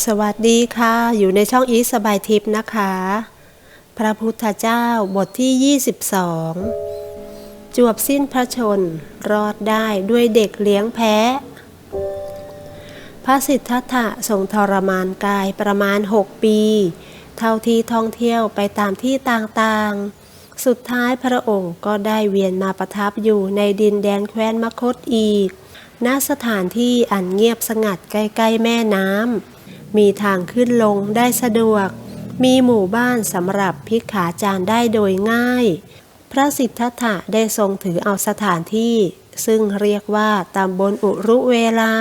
สวัสดีค่ะ อยู่ในช่องอีสบายทิพย์นะคะ พระพุทธเจ้าบทที่ 22 จวบสิ้นพระชน รอดได้ด้วยเด็กเลี้ยงแพะ พระสิทธัตถะทรงทรมานกายประมาณ 6 ปี เท่าที่ท่องเที่ยวไปตามที่ต่างๆ สุดท้ายพระองค์ก็ได้เวียนมาประทับอยู่ในดินแดนแคว้นมคตอีก ณ สถานที่อันเงียบสงัดใกล้ ๆ แม่น้ำ มีทางขึ้นลงได้สะดวก มีหมู่บ้านสำหรับพิกขาจารได้โดยง่าย พระสิทธัตถะได้ทรงถือเอาสถานที่ ซึ่งเรียกว่าตำบลอุรุเวลา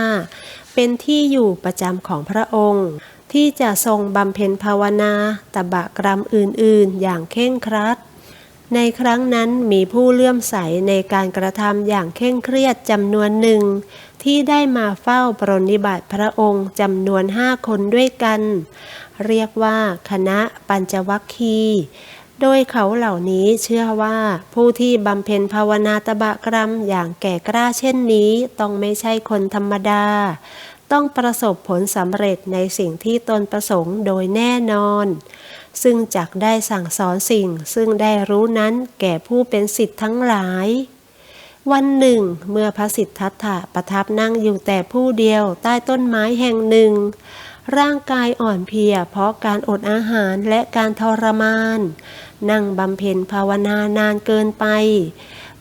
เป็นที่อยู่ประจำของพระองค์ ที่จะทรงบำเพ็ญภาวนาตบะกรรมอื่นๆ อย่างเคร่งครัด ในครั้งนั้นมีผู้เลื่อมใสในการกระทำอย่างเคร่งเครียดจำนวนหนึ่ง ที่ได้มาเฝ้าปรนนิบัติพระองค์จำนวนห้าคนด้วยกัน เรียกว่าคณะปัญจวัคคีโดยเขาเหล่านี้เชื่อว่าผู้ที่บำเพ็ญภาวนาตบะกรรมอย่างแก่กล้าเช่นนี้ต้องไม่ใช่คนธรรมดา ต้องประสบผลสำเร็จในสิ่งที่ตนประสงค์โดยแน่นอน ซึ่งจักได้สั่งสอนสิ่ง ซึ่งได้รู้นั้นแก่ผู้เป็นสิทธิ์ทั้งหลาย วันหนึ่ง เมื่อพระสิทธัตถะประทับนั่งอยู่แต่ผู้เดียวใต้ต้นไม้แห่งหนึ่ง ร่างกายอ่อนเพลียเพราะการอดอาหารและการทรมาน นั่งบำเพ็ญภาวนานานเกินไป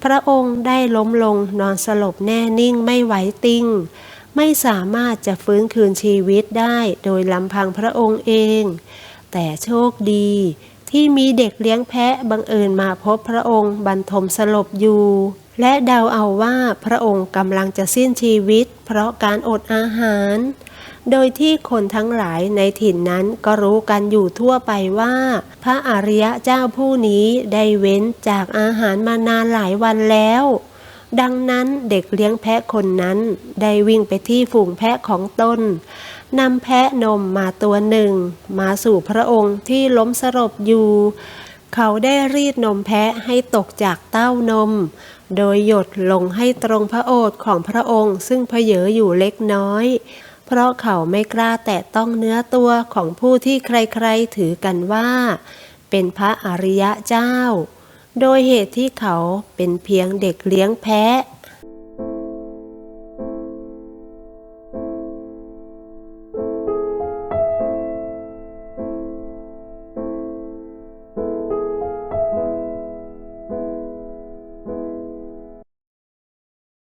พระองค์ได้ล้มลงนอนสลบแน่นิ่งไม่ไหวติงไม่สามารถจะฟื้นคืนชีวิตได้โดยลำพังพระองค์เอง แต่โชคดี ที่มีเด็กเลี้ยงแพะบังเอิญมาพบพระองค์บรรทมสลบอยู่ และเดาเอาว่าพระองค์กำลังจะสิ้นชีวิต เพราะการอดอาหาร โดยที่คนทั้งหลายในถิ่นนั้นก็รู้กันอยู่ทั่วไปว่า พระอริยะเจ้าผู้นี้ได้เว้นจากอาหารมานานหลายวันแล้ว ดังนั้นเด็กเลี้ยงแพะคนนั้น ได้วิ่งไปที่ฝูงแพะของตนนำแพะนมมาตัวหนึ่ง มาสู่พระองค์ที่ล้มสลบอยู่ เขาได้รีดนมแพะให้ตกจากเต้านม โดยหยดลงให้ตรงพระโอษฐ์ของพระองค์ ซึ่งเพเยออยู่เล็กน้อย เพราะเขาไม่กล้าแตะต้องเนื้อตัวของผู้ที่ใครๆถือกันว่า เป็นพระอริยะเจ้า โดยเหตุที่เขาเป็นเพียงเด็กเลี้ยงแพะ